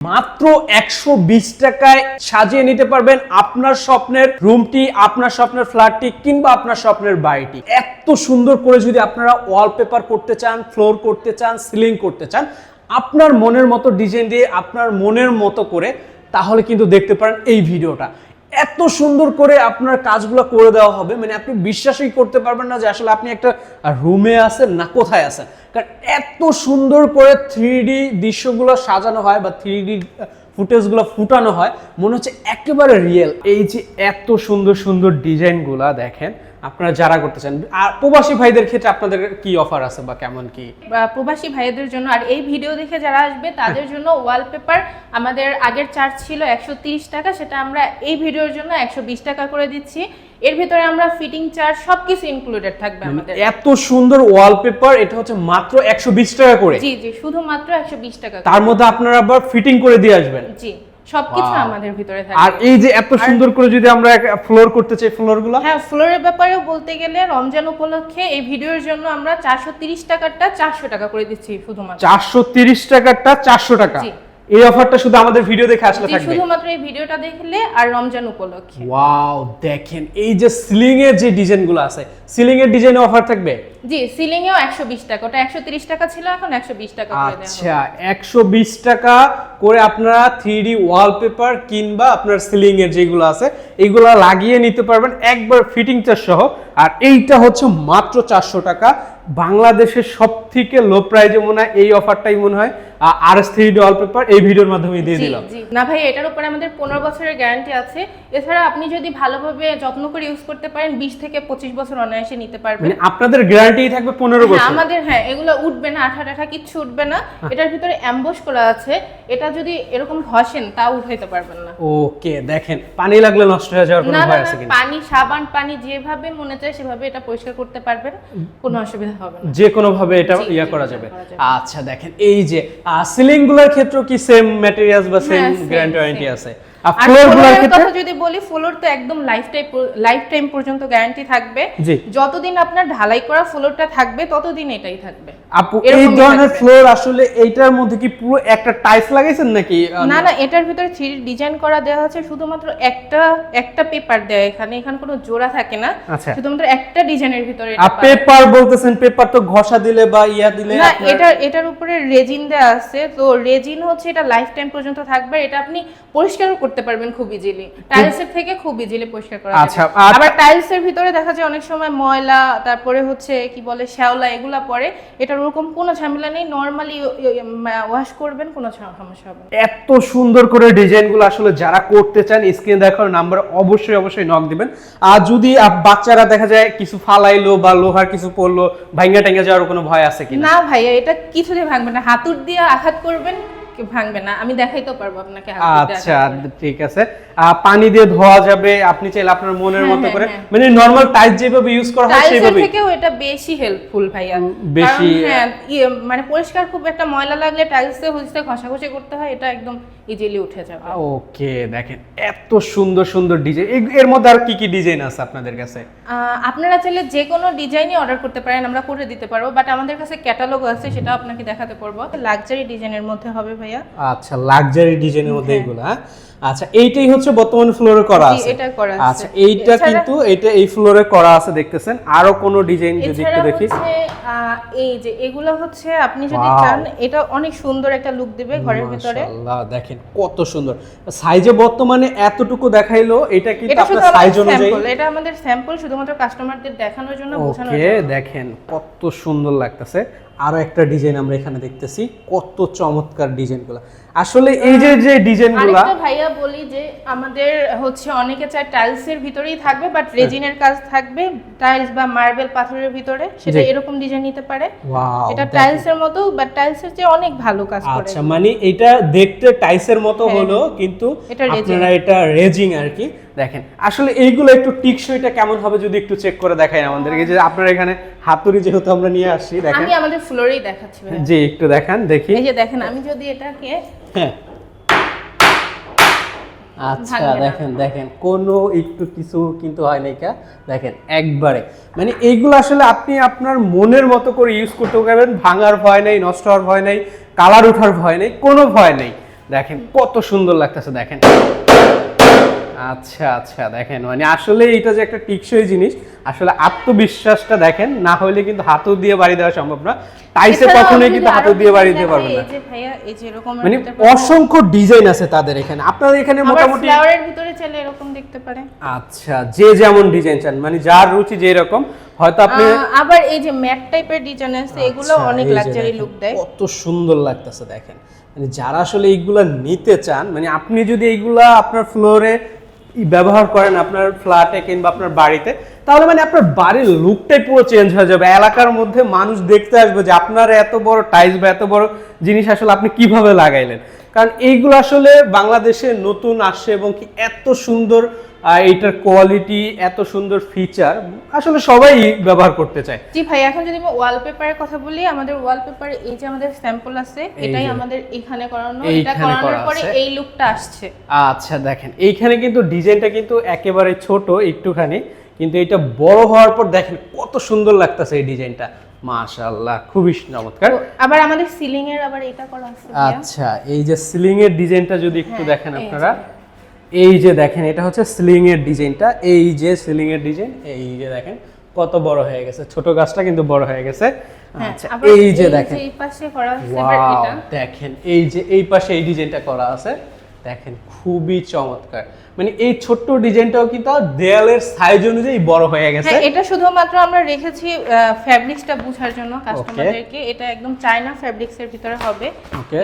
মাত্র একশো বিশ টাকায় সাজিয়ে নিতে পারবেন আপনার স্বপ্নের রুমটি, আপনার স্বপ্নের ফ্ল্যাটটি কিংবা আপনার স্বপ্নের বাড়িটি। এত সুন্দর করে যদি আপনারা ওয়ালপেপার করতে চান ফ্লোর করতে চান সিলিং করতে চান, আপনার মনের মতো ডিজাইন দিয়ে, আপনার মনের মতো করে, তাহলে কিন্তু দেখতে পারেন এই ভিডিওটা। এত সুন্দর করে আপনার কাজগুলো করে দেওয়া হবে মানে আপনি বিশ্বাসই করতে পারবেন না যে আসলে আপনি একটা রুমে আছেন না কোথায় আছেন। কারণ এত সুন্দর করে থ্রি দৃশ্যগুলো সাজানো হয় বা থ্রি ফুটেজগুলো ফুটানো হয়, মনে হচ্ছে একেবারে রিয়েল এই যে এত সুন্দর সুন্দর ডিজাইনগুলো দেখেন আপনারা যারা করতে চান আর প্রবাসী ভাইদের ক্ষেত্রে আপনাদের কি অফার আছে বা কেমন কি? প্রবাসী ভাইদের জন্য আর এই ভিডিও দেখে যারা আসবে তাদের জন্য ওয়ালপেপার আমাদের আগের চার্জ ছিল একশো টাকা সেটা আমরা এই ভিডিওর জন্য একশো বিশ টাকা করে দিচ্ছি। এর ভিতরে আমরা ফিটিং চার্জ সবকিছু ইনক্লুডেড থাকবে আমাদের। এত সুন্দর ওয়ালপেপার এটা হচ্ছে মাত্র একশো বিশ টাকা করে। জি জি শুধুমাত্র একশো বিশ টাকা তার মধ্যে আপনারা আবার ফিটিং করে দিয়ে আসবেন। জি। সবকিছু আমাদের ভিতরে থাকে। আর এই যে এত সুন্দর করে যদি আমরা ফ্লোর করতে চাই ফ্লোরগুলো? হ্যাঁ ফ্লোরের ব্যাপারে বলতে গেলে রমজান উপলক্ষে এই ভিডিওর জন্য আমরা চারশো তিরিশ টাকারটা চারশো টাকা করে দিচ্ছি শুধুমাত্র। চারশো তিরিশ টাকারটা চারশো টাকা। জি। এই অফারটা শুধু আমাদের ভিডিও দেখে আসলে থাকবে? শুধুমাত্র এই ভিডিওটা দেখলে আর রমজান উপলক্ষে। ওয়াও দেখেন এই যে সিলিং এর যে ডিজাইনগুলো আছে সিলিং এর ডিজাইনে অফার থাকবে? জি সিলিং এও একশো বিশ টাকা। ওটা একশো তিরিশ টাকা ছিল এখন একশো বিশ টাকা করে দেওয়া আচ্ছা একশো বিশ টাকা করে আপনারা থ্রি ডি ওয়ালপেপার কিংবা আপনার সিলিং এর যেগুলো আছে এইগুলো লাগিয়ে নিতে পারবেন। একবার ফিটিং চার্জ সহ আর এইটা হচ্ছে মাত্র চারশো টাকা। বাংলাদেশের সব থেকে লো প্রাইজে মনে হয় এই অফারটাই মনে হয় R S three D wallpaper এই ভিডিওর মাধ্যমে দিয়ে দিলাম। না ভাই এটার উপরে আমাদের পনেরো বছরের গ্যারান্টি আছে। এছাড়া আপনি যদি ভালোভাবে যত্ন করে ইউজ করতে পারেন বিশ থেকে পঁচিশ বছর অনায়াসে নিতে পারবেন। মানে আপনাদের গ্যারান্টি থাকবে পনেরো হ্যাঁ, বছর। আমাদের হ্যাঁ এগুলো উঠবে না আঠা টাঠা কিচ্ছু উঠবে না। এটার ভিতরে অ্যাম্বস করা আছে। এটা যদি এরকম ঘষেন তাও উঠাইতে পারবেন না। ওকে দেখেন পানি লাগলে নষ্ট হয়ে যাওয়ার কোনো ভয় আছে কিনা? পানি সাবান পানি যেভাবে মনে চায় সেভাবে এটা পরিষ্কার করতে পারবেন। কোনো অসুবিধা যে কোনো ভাবে এটা ইয়া করা যাবে। আচ্ছা দেখেন এই যে সিলিংগুলোর ক্ষেত্রেও কি সেম ম্যাটেরিয়ালস বা সেম গ্যারান্টি ওয়ারেন্টি আছে? কথা যদি বলি ফ্লোর তো একদম লাইফ টাইম লাইফ টাইম পর্যন্ত গ্যারান্টি থাকবে। যতদিন আপনার ঢালাই করা ফ্লোরটা থাকবে ততদিন এটাই থাকবে। আপু এই ধরনের ফ্লোর আসলে এইটার মধ্যে কি পুরো একটা টাইলস লাগাইছেন নাকি না না এটার ভিতরে থ্রি ডিজাইন করা দেওয়া আছে শুধুমাত্র একটা একটা পেপার দেওয়া এখানে এখানে কোনো জোড়া থাকে না। আচ্ছা। শুধুমাত্র একটা ডিজাইনের ভিতরে আর পেপার বলতেছেন পেপার তো ঘষা দিলে বা ইয়া দিলে না এটা এটার উপরে রেজিন দেওয়া আছে তো রেজিন হচ্ছে এটা লাইফ টাইম পর্যন্ত থাকবে এটা আপনি পরিষ্কারও করতে পারবেন খুব ইজিলি টাইলসের থেকে খুব ইজিলি পরিষ্কার করা আচ্ছা, আর- আবার টাইলসের ভিতরে দেখা যায় অনেক সময় ময়লা তারপরে হচ্ছে কি বলে শ্যাওলা এগুলা পড়ে এটার ওরকম কোনো ঝামেলা নেই নর্মালি ওয়াশ করবেন কোনো সমস্যা হবে এত সুন্দর করে ডিজাইনগুলো আসলে যারা করতে চান স্ক্রিনে দেখার নাম্বার অবশ্যই অবশ্যই নক দিবেন। আর যদি বাচ্চারা দেখা যায় কিছু ফালাইলো বা লোহার কিছু পড়ল ভাঙ্গা টাঙ্গা যাওয়ার কোনো ভয় আছে কিনা? না ভাইয়া এটা কিছুতে ভাঙবে না। হাতুর দিয়ে আঘাত করবেন কি ভাঙবে না? আমি দেখাইতে পারব আপনাকে আচ্ছা ঠিক আছে। পানি দিয়ে ধোয়া যাবে আপনি চাইলে আপনার মনের হ্যাঁ, মতো হ্যাঁ, করে হ্যাঁ। মানে নরমাল যেভাবে ইউজ করা হয় সেইভাবেই থেকেও এটা বেশি হেল্পফুল ভাইয়া। বেশি- হ্যাঁ ইয়ে, মানে পরিষ্কার খুব একটা ময়লা লাগলে টাইলসে ঘষাঘষি করতে হয় এটা একদম ইজিলি উঠে যাবে। ওকে দেখেন এত সুন্দর সুন্দর ডিজাইন এর মধ্যে আর কি কি ডিজাইন আছে আপনাদের কাছে? আপনারা চাইলে যে কোনো ডিজাইনই অর্ডার করতে পারেন আমরা করে দিতে পারব বাট আমাদের কাছে ক্যাটালগ আছে সেটা আপনাকে দেখাতে পারব। লাক্সারি ডিজাইনের মধ্যে হবে ভাইয়া? আচ্ছা লাক্সারি ডিজাইনের মধ্যে এগুলো হ্যাঁ? আচ্ছা এইটাই হচ্ছে বর্তমানে ফ্লোরে করা আছে। এটা করা আছে। আচ্ছা এইটা কিন্তু এটা এই ফ্লোরে করা আছে দেখতেছেন। আরও কোন ডিজাইন যদি একটু দেখি। এই যে এগুলো হচ্ছে আপনি যদি চান এটা অনেক সুন্দর একটা লুক দিবে ঘরের ভিতরে। মাশাআল্লাহ দেখেন কত সুন্দর। সাইজে বর্তমানে এতটুকু দেখাইলো এটা কিন্তু আপনার সাইজ অনুযায়ী। এটা আমাদের স্যাম্পল শুধুমাত্র কাস্টমারদের দেখানোর জন্য বোঝানোর ওকে জন্য। দেখেন কত সুন্দর লাগতেছে। আরও একটা ডিজাইন আমরা এখানে দেখতেছি। কত চমৎকার ডিজাইনগুলো। আসলে এই যে যে ডিজাইনগুলো আরেকটা ভাইয়া বলি যে আমাদের হচ্ছে অনেকে চায় টাইলস এর ভিতরেই থাকবে বাট রেজিনের কাজ থাকবে টাইলস বা মার্বেল পাথরের ভিতরে সেটা এরকম ডিজাইন নিতে পারে। এটা টাইলস এর মতো বাট টাইলস এর চেয়ে অনেক ভালো কাজ করে। আচ্ছা মানে এটা দেখতে টাইসের মতো হ্যাঁ, হলো কিন্তু আপনারা এটা রেজিং আর কি। দেখেন আসলে এইগুলো একটু টিকসইটা কেমন হবে যদি একটু চেক করে দেখাই আমাদেরকে যে আপনারা এখানে হাতুড়ি যেহেতু আমরা নিয়ে আসি দেখেন। আমি আমাদের ফ্লোরেই দেখাচ্ছি। জি একটু দেখান দেখি। এই যে দেখেন আমি যদি এটাকে হ্যাঁ। আচ্ছা দেখেন দেখেন কোনো একটু কিছু কিন্তু হয় নাই কা। দেখেন একবারে। মানে এইগুলো আসলে আপনি আপনার মনের মতো করে ইউজ করতে পারবেন ভাঙার ভয় নেই নষ্ট হওয়ার ভয় নেই কালার ওঠার ভয় নেই কোনো ভয় নেই। দেখেন কত সুন্দর লাগতেছে দেখেন। আচ্ছা আচ্ছা দেখেন মানে আসলে এটা যে একটা টিকসই জিনিস আসলে আত্মবিশ্বাসটা দেখেন না হলে কিন্তু হাতও দিয়ে বাড়ি দেওয়া সম্ভব না। টাইসে কখনোই কিন্তু হাতও দিয়ে বাড়ি দিতে পারবে না। মানে অসংখ্য ডিজাইন আছে তাদের এখানে। আপনাদের এখানে মোটামুটি ফ্লাওয়ারের ভিতরে চলে এরকম দেখতে পারে আচ্ছা যে যেমন ডিজাইন চান মানে যার রুচি যে রকম হয়তো আপনি আবার এই যে ম্যাট টাইপের ডিজাইন আছে এগুলো আচ্ছা, অনেক লাক্সারি লুক দেয়। কত সুন্দর লাগতেছে দেখেন। মানে যারা আসলে এইগুলা নিতে চান মানে আপনি যদি এইগুলা আপনার ফ্লোরে ব্যবহার করেন আপনার ফ্ল্যাটে কিংবা আপনার বাড়িতে তাহলে মানে আপনার বাড়ির লুকটাই পুরো চেঞ্জ হয়ে যাবে। এলাকার মধ্যে মানুষ দেখতে আসবে যে আপনার এত বড় টাইলস বা এত বড় জিনিস আসলে আপনি কীভাবে লাগাইলেন। কারণ এইগুলো আসলে বাংলাদেশে নতুন আসছে এবং কি এত সুন্দর আহ, এইটার কোয়ালিটি এত সুন্দর ফিচার আসলে সবাই ব্যবহার করতে চায়। জি ভাই এখন যদি আমি ওয়ালপেপারের কথা বলি আমাদের ওয়ালপেপার এই যে আমাদের স্যাম্পল আছে এটাই আমাদের এখানে করানো এটা করানোর পরে এই লুকটা আসছে। আচ্ছা দেখেন এইখানে কিন্তু ডিজাইনটা কিন্তু একেবারে ছোট একটুখানি কিন্তু এটা বড় হওয়ার পর দেখেন কত সুন্দর লাগতেছে এই ডিজাইনটা মাশাআল্লাহ খুবই চমৎকার। আবার আমাদের সিলিং এর আবার এটা করা আছে আচ্ছা এই যে সিলিং এর ডিজাইনটা যদি একটু হ্যাঁ, দেখেন আপনারা। এই যে দেখেন এটা হচ্ছে সিলিং এর ডিজাইনটা। এই যে সিলিং এর ডিজাইন এই যে দেখেন কত বড় হয়ে গেছে। ছোট গাছটা কিন্তু বড় হয়ে গেছে। হ্যাঁ, আচ্ছা এই যে দেখেন। এই পাশে করা আছে দেখেন এই যে এই পাশে এই ডিজাইনটা করা আছে। দেখেন খুবই চমৎকার। মানে এই ছোট্ট ডিজাইনটাও কিন্তু দেয়ালের সাইজ অনুযায়ী বড় হয়ে গেছে। হ্যাঁ এটা শুধুমাত্র আমরা রেখেছি ফ্যাব্রিক্সটা বোঝার জন্য কাস্টমারদেরকে এটা একদম চায়না ফ্যাব্রিক্স এর ভিতরে হবে।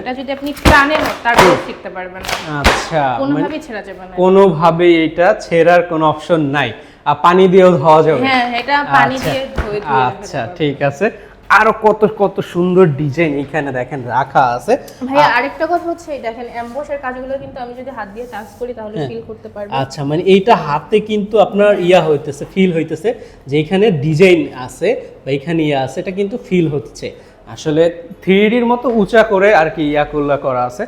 এটা যদি আপনি টানেন তারপর শিখতে পারবেন। আচ্ছা মানে কোনোভাবেই ছেড়া যাবে না কোনোভাবেই এটা ছেঁড়ার কোনো অপশন নাই। আর পানি দিয়েও ধোয়া যাবে। হ্যাঁ এটা পানি আচ্ছা, দিয়ে ধুয়ে আচ্ছা ঠিক আছে। আরও কত কত সুন্দর ডিজাইন এখানে দেখেন রাখা আছে। ভাইয়া আরেকটা কথা হচ্ছে এই দেখেন এমবোসের কাজগুলো কিন্তু আমি যদি হাত দিয়ে টাচ করি তাহলে হ্যাঁ। ফিল করতে পারব আচ্ছা মানে এইটা হাতে কিন্তু আপনার ইয়া হইতেছে ফিল হইতেছে যে এখানে ডিজাইন আছে বা এখানে ইয়া আছে এটা কিন্তু ফিল হচ্ছে। আসলে থ্রি মতো উঁচা করে আর কি ইয়া করলা করা আছে।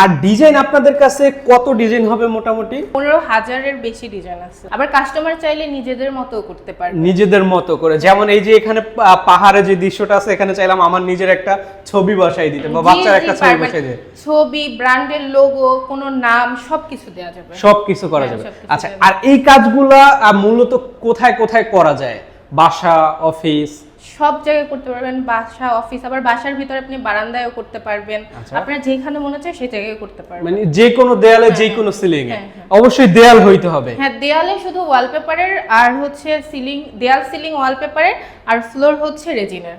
আর ডিজাইন আপনাদের কাছে কত ডিজাইন হবে মোটামুটি? পনেরো হাজারের বেশি ডিজাইন আছে। আবার কাস্টমার চাইলে নিজেদের মতো করতে পারবে। নিজেদের মতো করে। যেমন এই যে এখানে পাহাড়ে যে দৃশ্যটা আছে এখানে চাইলাম আমার নিজের একটা ছবি বসাই দিতে বা বাচ্চার একটা ছবি বসাই দিতে। ছবি ব্র্যান্ডের লোগো কোনো নাম সবকিছু দেওয়া যাবে। সবকিছু করা হ্যাঁ, যাবে। আচ্ছা আর এই কাজগুলা মূলত কোথায় কোথায় করা যায়? বাসা অফিস? সব জায়গায় করতে পারবেন বাসা অফিস আবার বাসার ভিতরে আপনি বারান্দায়ও করতে পারবেন আচ্ছা। আপনার যেখানে মনে হচ্ছে সেই জায়গায় করতে পারবেন মানে যে কোনো দেয়ালে যে কোনো সিলিং এ হ্যাঁ, হ্যাঁ। অবশ্যই দেয়াল হইতে হবে হ্যাঁ দেয়ালে শুধু ওয়ালপেপারের আর হচ্ছে সিলিং দেয়াল সিলিং ওয়ালপেপারের আর ফ্লোর হচ্ছে রেজিনের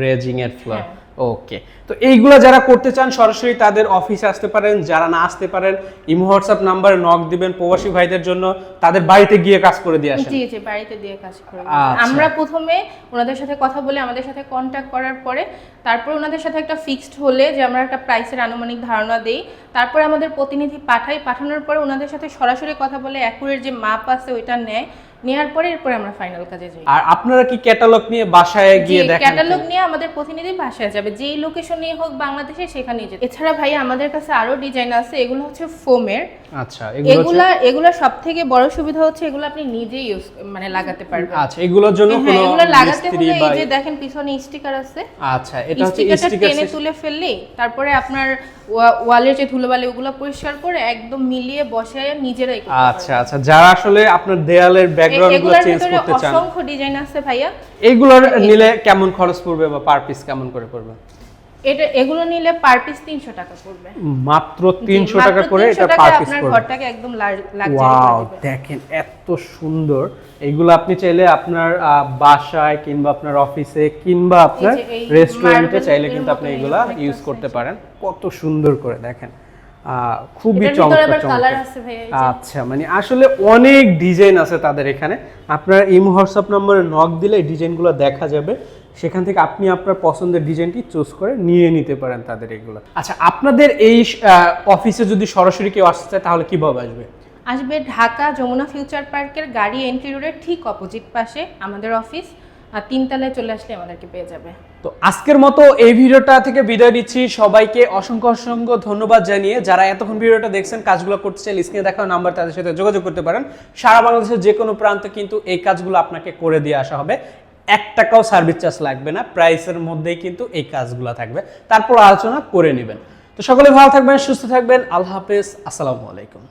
রেজিং এর ফ্লোর হ্যাঁ। ওকে তো এইগুলা যারা করতে চান সরাসরি তাদের অফিসে আসতে পারেন। যারা না আসতে পারেন ইমো হোয়াটসঅ্যাপ নাম্বারে নক দিবেন প্রবাসী ভাইদের জন্য। তাদের বাড়িতে গিয়ে কাজ করে দিয়ে আসেন। জি জি বাড়িতে দিয়ে কাজ করে আচ্ছা। আমরা প্রথমে ওনাদের সাথে কথা বলে আমাদের সাথে কন্ট্যাক্ট করার পরে তারপর ওনাদের সাথে একটা ফিক্সড হলে যে আমরা একটা প্রাইসের আনুমানিক ধারণা দেই। তারপরে আমাদের প্রতিনিধি পাঠাই পাঠানোর পরে ওনাদের সাথে সরাসরি কথা বলে অ্যাকুরেট যে মাপ আছে ওইটা নেয়। নেওয়ার পরে এরপরে আমরা ফাইনাল কাজে যাই। আর আপনারা কি ক্যাটালগ নিয়ে বাসায় গিয়ে দেখেন ক্যাটালগ নিয়ে আমাদের প্রতিনিধি বাসায় যাবে। যেই লোকেশনে হোক বাংলাদেশে সেখানে যেতে। এছাড়া ভাই আমাদের কাছে আরও ডিজাইন আছে এগুলো হচ্ছে ফোমের আচ্ছা এগুলো এগুলা সব থেকে বড় সুবিধা হচ্ছে এগুলো আপনি নিজেই ইউজ মানে লাগাতে পারবেন। আচ্ছা এগুলোর জন্য হ্যাঁ কোনো এগুলো লাগাতে হলে এই যে দেখেন পিছনে স্টিকার আছে। আচ্ছা এটা হচ্ছে স্টিকার টেনে তুলে ফেললেই তারপরে আপনার ওয়া- ওয়ালের যে ধুলোবালি ওগুলো পরিষ্কার করে একদম মিলিয়ে বসায় নিজেরাই আচ্ছা আচ্ছা যারা আসলে আপনার দেয়ালের পারবেন। এ- ব্যাকগ্রাউন্ড চেঞ্জ করতে চান? অসংখ্য ডিজাইন আছে ভাইয়া। নিলে কেমন খরচ পড়বে বা পার পিস কেমন করে পড়বে? এটা এগুলো নিলে পার পিস তিনশো টাকা পড়বে। মাত্র জি, তিনশো মাত্র টাকা করে এটা পার পিস আপনার ঘরটাকে একদম ওয়াও দেখেন এত সুন্দর। এগুলো আপনি চাইলে আপনার বাসায় কিংবা আপনার অফিসে কিংবা আপনার রেস্টুরেন্টে চাইলে কিন্তু আপনি এগুলা ইউজ করতে পারেন। কত সুন্দর করে দেখেন। খুবই চমৎকার এই। আচ্ছা মানে আসলে অনেক ডিজাইন আছে তাদের এখানে। আপনার ইমো হোয়াটসঅ্যাপ নম্বরে নক দিলে এই ডিজাইনগুলো দেখা যাবে। সেখান থেকে আপনি আপনার পছন্দের ডিজাইনটি চুজ করে নিয়ে নিতে পারেন তাদের এগুলো। আচ্ছা আপনাদের এই অফিসে যদি সরাসরি কেউ আসতে চায় তাহলে কীভাবে আসবে? আসবে ঢাকা যমুনা ফিউচার পার্কের গাড়ি এন্ট্রি রোডের ঠিক অপোজিট পাশে আমাদের অফিস আর তিনতলায় চলে আসলে আমাদেরকে পেয়ে যাবে। তো আজকের মতো এই ভিডিওটা থেকে বিদায় দিচ্ছি সবাইকে অসংখ্য অসংখ্য ধন্যবাদ জানিয়ে যারা এতক্ষণ ভিডিওটা দেখছেন, কাজগুলো করতে চাইলে স্ক্রিনে নাম্বার তাদের সাথে যোগাযোগ করতে পারেন। সারা বাংলাদেশের যে কোনো প্রান্তে কিন্তু এই কাজগুলো আপনাকে করে দিয়ে আসা হবে। এক টাকাও সার্ভিস চার্জ লাগবে না প্রাইসের মধ্যেই কিন্তু এই কাজগুলো থাকবে। তারপর আলোচনা করে নেবেন। তো সকলে ভালো থাকবেন, সুস্থ থাকবেন। আল্লাহ হাফেজ, আসসালামু আলাইকুম।